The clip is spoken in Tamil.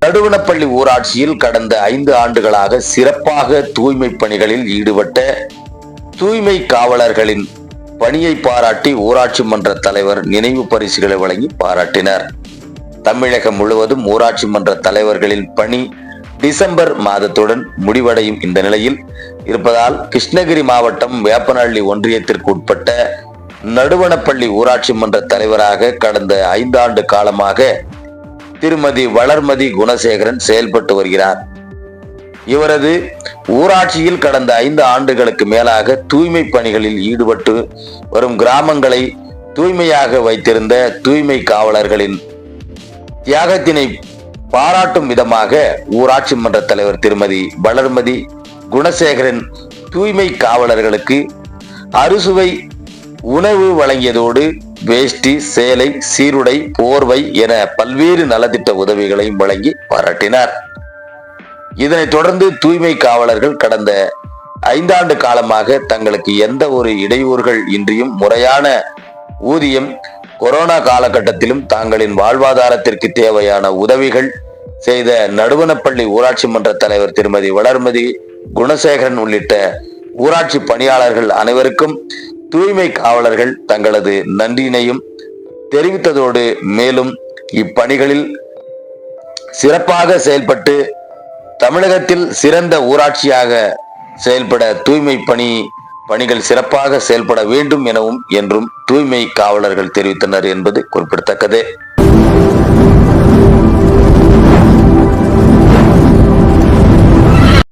நடுவனப்பள்ளி ஊராட்சியில் கடந்த ஐந்து ஆண்டுகளாக சிறப்பாக தூய்மை பணிகளில் ஈடுபட்ட தூய்மை காவலர்களின் பணியை பாராட்டி ஊராட்சி மன்ற தலைவர் நினைவு பரிசுகளை வழங்கி பாராட்டினார். தமிழகம் முழுவதும் ஊராட்சி மன்ற தலைவர்களின் பணி டிசம்பர் மாதத்துடன் முடிவடையும் இந்த நிலையில் இருப்பதால் கிருஷ்ணகிரி மாவட்டம் வேப்பனஹள்ளி ஒன்றியத்திற்கு உட்பட்ட நடுவனப்பள்ளி ஊராட்சி மன்ற தலைவராக கடந்த ஐந்தாண்டு காலமாக திருமதி வளர்மதி குணசேகரன் செயல்பட்டு வருகிறார். இவரது ஊராட்சியில் கடந்த ஐந்து ஆண்டுகளுக்கு மேலாக தூய்மை பணிகளில் ஈடுபட்டு வரும் கிராமங்களை தூய்மையாக வைத்திருந்த தூய்மை காவலர்களின் தியாகத்தினை பாராட்டும் விதமாக ஊராட்சி மன்ற தலைவர் திருமதி வளர்மதி குணசேகரன் தூய்மை காவலர்களுக்கு அறுசுவை உணவு வழங்கியதோடு வேஷ்டி சேலை சீருடை போர்வை என பல்வேறு நலத்திட்ட உதவிகளையும் வழங்கி பாராட்டினார். இதனைத் தொடர்ந்து தூய்மை காவலர்கள் கடந்த ஐந்தாண்டு காலமாக தங்களுக்கு எந்த ஒரு இடையூறுகள் இன்றியும் முறையான ஊதியம் கொரோனா காலகட்டத்திலும் தாங்களின் வாழ்வாதாரத்திற்கு தேவையான உதவிகள் செய்த நடுவனப்பள்ளி ஊராட்சி மன்ற தலைவர் திருமதி வளர்மதி குணசேகரன் உள்ளிட்ட ஊராட்சி பணியாளர்கள் அனைவருக்கும் தூய்மை காவலர்கள் தங்களது நன்றியினையும் தெரிவித்ததோடு மேலும் இப்பணிகளில் சிறப்பாக செயல்பட்டு தமிழகத்தில் சிறந்த ஊராட்சியாக செயல்பட தூய்மை பணி பணிகள் சிறப்பாக செயல்பட வேண்டும் எனவும் என்றும் தூய்மை காவலர்கள் தெரிவித்தனர் என்பது குறிப்பிடத்தக்கது.